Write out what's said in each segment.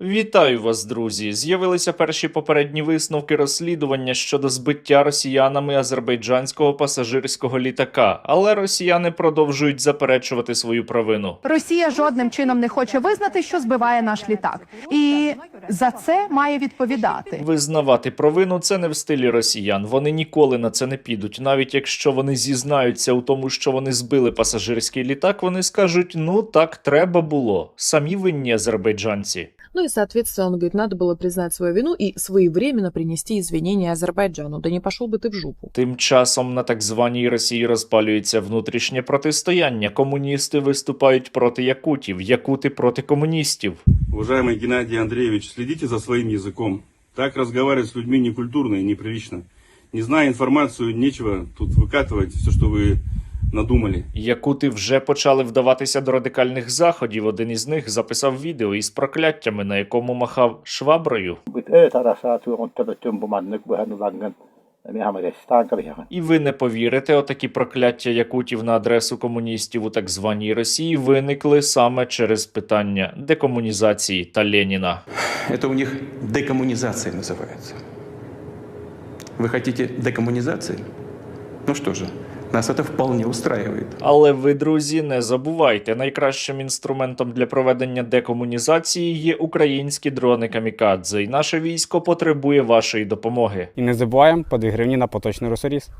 Вітаю вас, друзі! З'явилися перші попередні висновки розслідування щодо збиття росіянами азербайджанського пасажирського літака, але росіяни продовжують заперечувати свою провину. Росія жодним чином не хоче визнати, що збиває наш літак, і за це має відповідати. Визнавати провину це не в стилі росіян. Вони ніколи на це не підуть. Навіть якщо вони зізнаються у тому, що вони збили пасажирський літак, вони скажуть: ну так треба було. Самі винні азербайджанці. Ну и, соответственно, он говорит, надо было признать свою вину и своевременно принести извинения Азербайджану. Да не пошел бы ты в жопу. Тим часом на так званій Росії розпалюється внутрішнє протистояння. Комуністи виступають проти якутів, якути проти комуністів. Уважаемый Геннадий Андреевич, следите за своим языком. Так разговаривать с людьми некультурно и неприлично. Не зная информацию, нечего тут выкатывать все, что вы надумали. Якути вже почали вдаватися до радикальних заходів. Один із них записав відео із прокляттями, на якому махав шваброю. Бүт өт араса тугун төбөттөн буманнык быһаныланган Мехамедестан кабыяга. І ви не повірите, отакі прокляття якутів на адресу комуністів у так званій Росії виникли саме через питання декомунізації та Леніна. Это у них декоммунизация называется. Вы хотите декоммунизации? Ну что же, Нас це вполне устраивает. Але ви, друзі, не забувайте, найкращим інструментом для проведення декомунізації є українські дрони камікадзе, і наше військо потребує вашої допомоги. І не забуваємо по 2 гривні на поточний русоріз.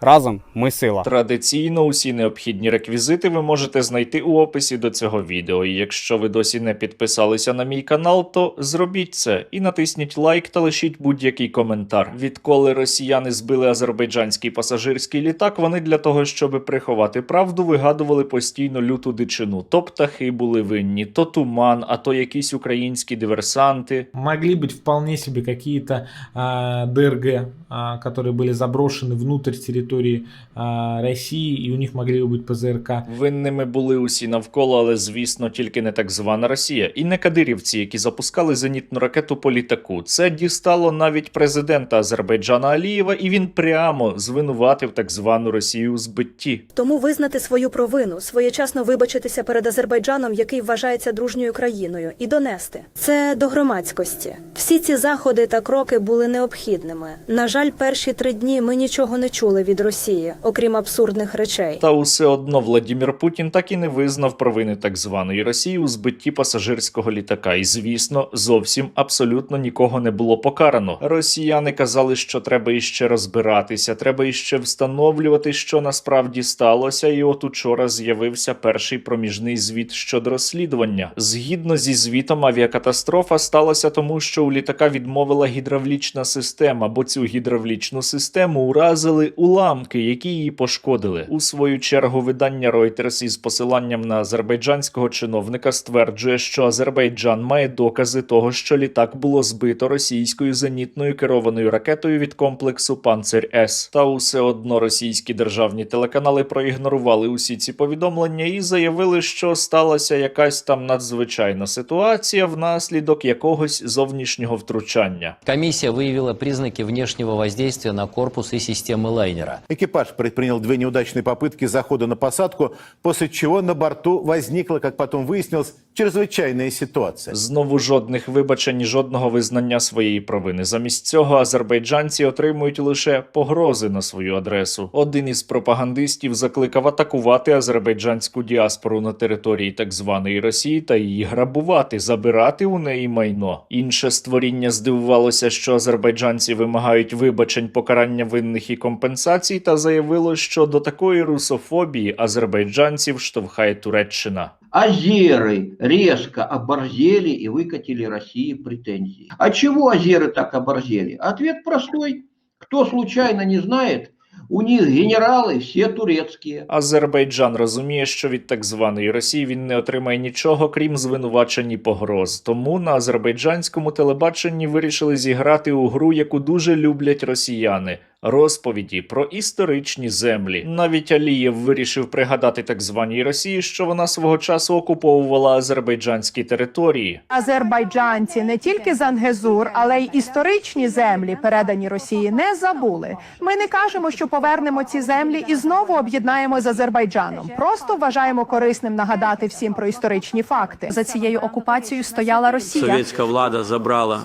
Разом ми сила. Традиційно усі необхідні реквізити ви можете знайти у описі до цього відео. І якщо ви досі не підписалися на мій канал, то зробіть це і натисніть лайк та лишіть будь-який коментар. Відколи росіяни збили азербайджанський пасажирський літак, вони для того, щоб приховати правду, вигадували постійно люту дичину. То птахи були винні, то туман, а то якісь українські диверсанти. могли быть вполне себе какие-то а, ДРГ, а, которые были заброшены внутрь территории а, России, и у них могли быть ПЗРК. Винними були усі навколо, але звісно, тільки не так звана Росія, і не кадирівці, які запускали зенітну ракету по літаку. Це дістало навіть президента Азербайджана Алієва, і він прямо звинуватив так звану Росію у збитті. Тому визнати свою провину, своєчасно вибачитися перед Азербайджаном, який вважається дружньою країною, і донести це до громадськості. Всі ці заходи та кроки були необхідними. На жаль, перші три дні ми нічого не чули від Росії, окрім абсурдних речей. Та усе одно Владімір Путін так і не визнав провини так званої Росії у збитті пасажирського літака. І звісно, зовсім абсолютно нікого не було покарано. Росіяни казали, що треба іще розбиратися, треба іще встановлювати, що насправді сталося. І от учора з'явився перший проміжний звіт щодо розслідування. Згідно зі звітом, авіакатастрофа сталася тому, що у літака відмовила гідравлічна система, бо цю гідравлічну систему уразили уламки, які її пошкодили. У свою чергу видання Reuters із посиланням на азербайджанського чиновника стверджує, що Азербайджан має докази того, що літак було збито російською зенітною керованою ракетою від комплексу Панцир С. Та усе одно російські державні телеканали проігнорували усі ці повідомлення і заявили, що сталася якась там надзвичайна ситуація внаслідок якогось зовнішнього втручання. Комиссия выявила признаки внешнего воздействия на корпус и системы лайнера. Экипаж предпринял две неудачные попытки захода на посадку, после чего на борту возникла, как потом выяснилось, чрезвычайная ситуация. Знову жодних вибачень, і жодного визнання своєї провини. Замість цього азербайджанці отримують лише погрози на свою адресу. Один із пропагандистів закликав атакувати азербайджанську діаспору на території так званої Росії та її грабувати, забирати у неї майно. Інше створіння здивувалося, що азербайджанці вимагають вибачень, покарання винних і компенсацій, та заявило, що до такої русофобії азербайджанців штовхає Туреччина. Азеры резко оборзели и выкатили России претензии. А чего азеры так оборзели? Ответ простой. Кто случайно не знает, у них генералы все турецкие. Азербайджан розуміє, що від так званої Росії він не отримає нічого, крім звинувачень і погроз. Тому на азербайджанському телебаченні вирішили зіграти у гру, яку дуже люблять росіяни. розповіді про історичні землі. Навіть Алієв вирішив пригадати так званій Росії, що вона свого часу окуповувала азербайджанські території. Азербайджанці не тільки Зангезур, але й історичні землі, передані Росії, не забули. Ми не кажемо, що повернемо ці землі і знову об'єднаємо з Азербайджаном. Просто вважаємо корисним нагадати всім про історичні факти. За цією окупацією стояла Росія. Совєтська влада забрала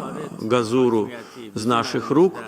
газуру з наших рук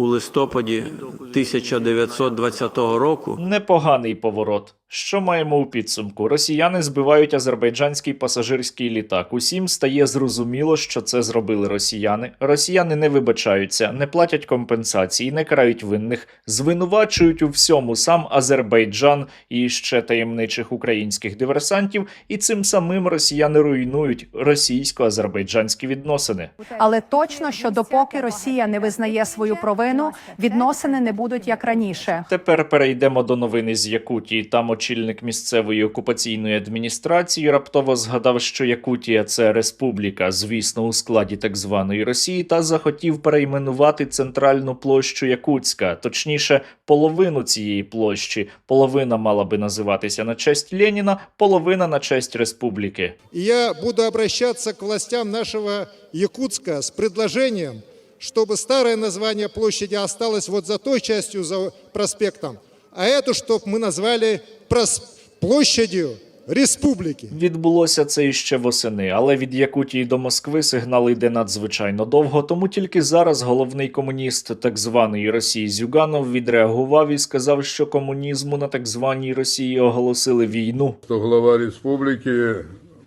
у листопаді 1920 року. Непоганий поворот. Що маємо у підсумку? Росіяни збивають азербайджанський пасажирський літак. Усім стає зрозуміло, що це зробили росіяни. Росіяни не вибачаються, не платять компенсації, не карають винних, звинувачують у всьому сам Азербайджан і ще таємничих українських диверсантів. І цим самим росіяни руйнують російсько-азербайджанські відносини. Але точно, що допоки Росія не визнає свою провину, відносини не будуть як раніше. Тепер перейдемо до новини з Якутії. Там очільник місцевої окупаційної адміністрації раптово згадав, що Якутія це республіка, звісно, у складі так званої Росії, та захотів перейменувати центральну площу Якутська, точніше, половину цієї площі. Половина мала би називатися на честь Леніна, половина на честь республіки. Я буду обращаться к властям нашего Якутска с предложением, чтобы старое название площади осталось вот за той частью, за проспектом, а эту, чтобы мы назвали прос- площадью республики. Відбулося це іще восени, але від Якутії до Москви сигнал йде надзвичайно довго. Тому тільки зараз головний комуніст так званої Росії Зюганов відреагував і сказав, що комунізму на так званій Росії оголосили війну. что глава республики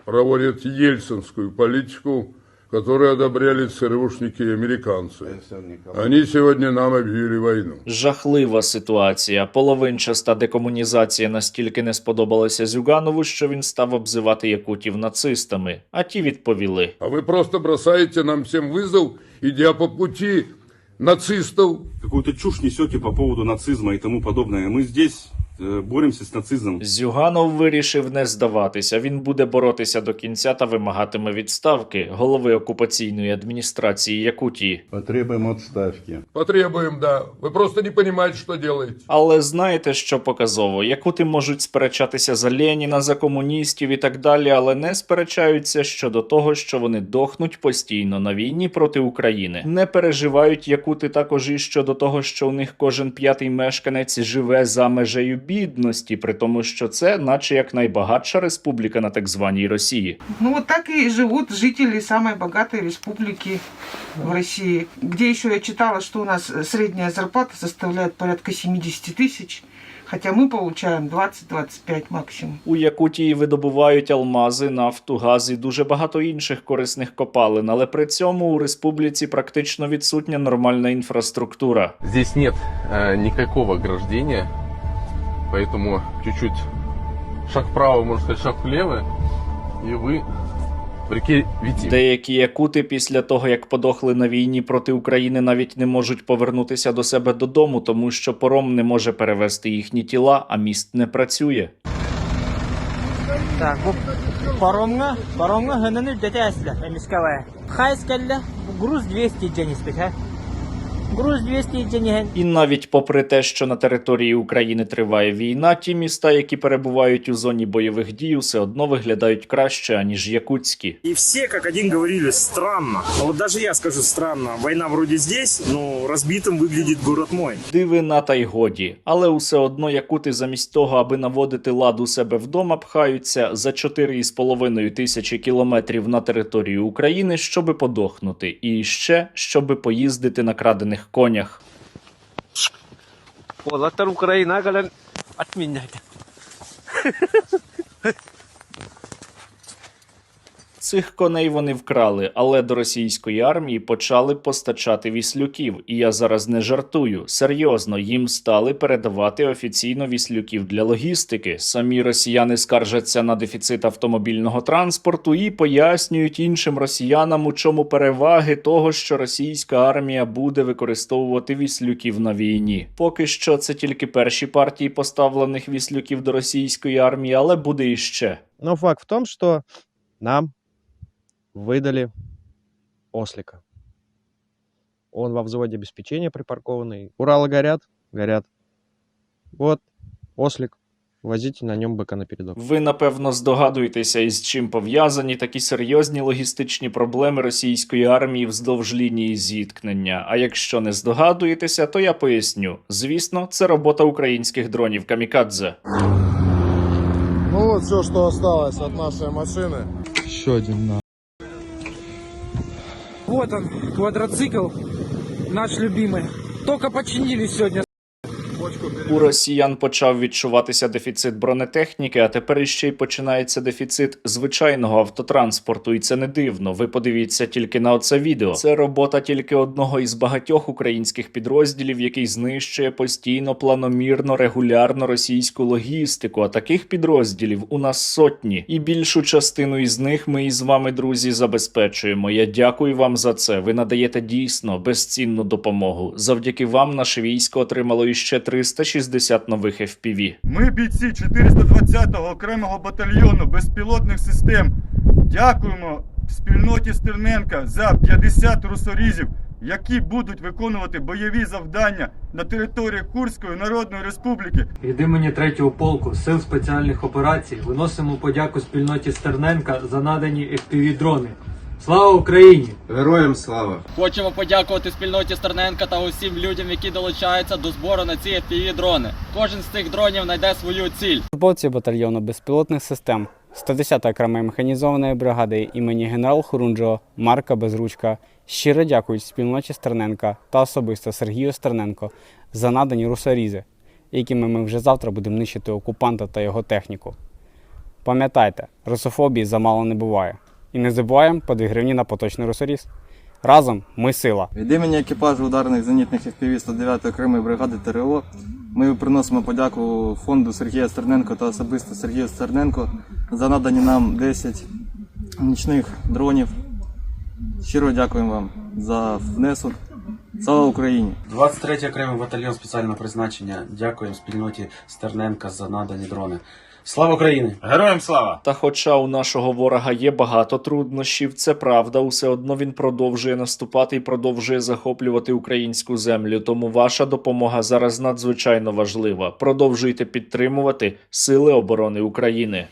проводит ельцинскую политику, которую одобряли ЦРУшники и американцы. Они сегодня нам объявили войну. Жахлива ситуація. Половинчаста декомунізація настільки не сподобалася Зюганову, що він став обзивати якутів нацистами. А ті відповіли: А вы просто бросаете нам всем вызов, идя по пути нацистов. Какую-то чушь несете по поводу нацизма и тому подобное. Мы здесь э, боремся с нацизмом. Зюганов вирішив не здаватися. Він буде боротися до кінця та вимагатиме відставки голови окупаційної адміністрації Якутії. Потребуем отставки. Потребуем, да. Вы просто не понимаете, что делаете. Але знаєте, що показово? Якути можуть сперечатися за Леніна, за комуністів і так далі, але не сперечаються щодо того, що вони дохнуть постійно на війні проти України. Не переживають якути також і щодо того, що у них кожен п'ятий мешканець живе за межею бідності, при тому, що це, наче як найбагатша республіка на так званій Росії. Ну вот так и живут жители самой богатой республики в России, где еще я читала, что у нас э, средняя зарплата составляет порядка 70 тысяч, хотя мы получаем 20-25 максимум. У Якутії видобувають алмази, нафту, газ і дуже багато інших корисних копалин, але при цьому у республіці практично відсутня нормальна інфраструктура. Здесь нет э, никакого ограждения, поэтому чуть-чуть шаг вправо, можно сказать, шаг влево, и вы в реке Витим. Деякі якути після того, як подохли на війні проти України, навіть не можуть повернутися до себе додому, тому що паром не може перевезти їхні тіла, а міст не працює. Так, bu паромга, паромга гынаны дәтәсілі, әміскавая. Хай скәлі, груз 200 джені спить, а? Груз 200 джені. І навіть попри те, що на території України триває війна, ті міста, які перебувають у зоні бойових дій, все одно виглядають краще аніж якутські. И все как один говорили, странно. А вот даже я скажу странно. Война вроде здесь, но разбитым выглядит город мой. Дивина та й годі, але усе одно якути замість того, аби наводити лад у себе вдома, пхаються за 4,5 тисячі кілометрів на територію України, щоби подохнути, і ще щоби поїздити на крадених конях. Олаттар Україна гален, атмінняйте. Цих коней вони вкрали, але до російської армії почали постачати віслюків. І я зараз не жартую. Серйозно, їм стали передавати офіційно віслюків для логістики. Самі росіяни скаржаться на дефіцит автомобільного транспорту і пояснюють іншим росіянам, у чому переваги того, що російська армія буде використовувати віслюків на війні. Поки що це тільки перші партії поставлених віслюків до російської армії, але буде іще. Но факт в том, что нам выдали ослика. Он во взводе обеспечения припаркованный. Уралы горят? Горят. Вот, ослик. Возите на нем быка на передок. Ви напевно здогадуєтеся, із чим пов'язані такі серйозні логістичні проблеми російської армії вздовж лінії зіткнення. А якщо не здогадуєтеся, то я поясню. Звісно, це робота українських дронів Камікадзе. Ну вот все, что осталось от нашей машины. Еще один на. Вот он, квадроцикл, наш любимый. Только починили сегодня. У росіян почав відчуватися дефіцит бронетехніки, а тепер іще й починається дефіцит звичайного автотранспорту, і це не дивно. Ви подивіться тільки на оце відео. Це робота тільки одного із багатьох українських підрозділів, який знищує постійно, планомірно, регулярно російську логістику. А таких підрозділів у нас сотні, і більшу частину із них ми із вами, друзі, забезпечуємо. Я дякую вам за це. Ви надаєте дійсно безцінну допомогу. Завдяки вам наше військо отримало іще 360 нових FPV. Ми, бійці 420-го окремого батальйону безпілотних систем, дякуємо спільноті Стерненка за 50 русорізів, які будуть виконувати бойові завдання на території Курської Народної Республіки. Від імені третього полку сил спеціальних операцій виносимо подяку спільноті Стерненка за надані FPV-дрони. Слава Україні! Героям слава! Хочемо подякувати спільноті Стерненка та усім людям, які долучаються до збору на ці FPV-дрони. Кожен з цих дронів знайде свою ціль. Службовці батальйону безпілотних систем 110 окремої механізованої бригади імені генерал Хорунжого Марка Безручка щиро дякують спільноті Стерненка та особисто Сергію Стерненко за надані русорізи, якими ми вже завтра будемо нищити окупанта та його техніку. Пам'ятайте, русофобії замало не буває. І не забуваємо по 2 гривні на поточний русоріз. Разом ми сила. Від імені екіпажу ударних зенітних FPV 109 окремої бригади ТРО ми приносимо подяку фонду Сергія Стерненко та особисто Сергію Стерненко за надані нам 10 нічних дронів. Щиро дякуємо вам за внесок. Слава Україні! 23 окремий батальйон спеціального призначення. Дякуємо спільноті Стерненка за надані дрони. Слава Україні! Героям слава! Та хоча у нашого ворога є багато труднощів, це правда, усе одно він продовжує наступати і продовжує захоплювати українську землю. Тому ваша допомога зараз надзвичайно важлива. Продовжуйте підтримувати Сили оборони України.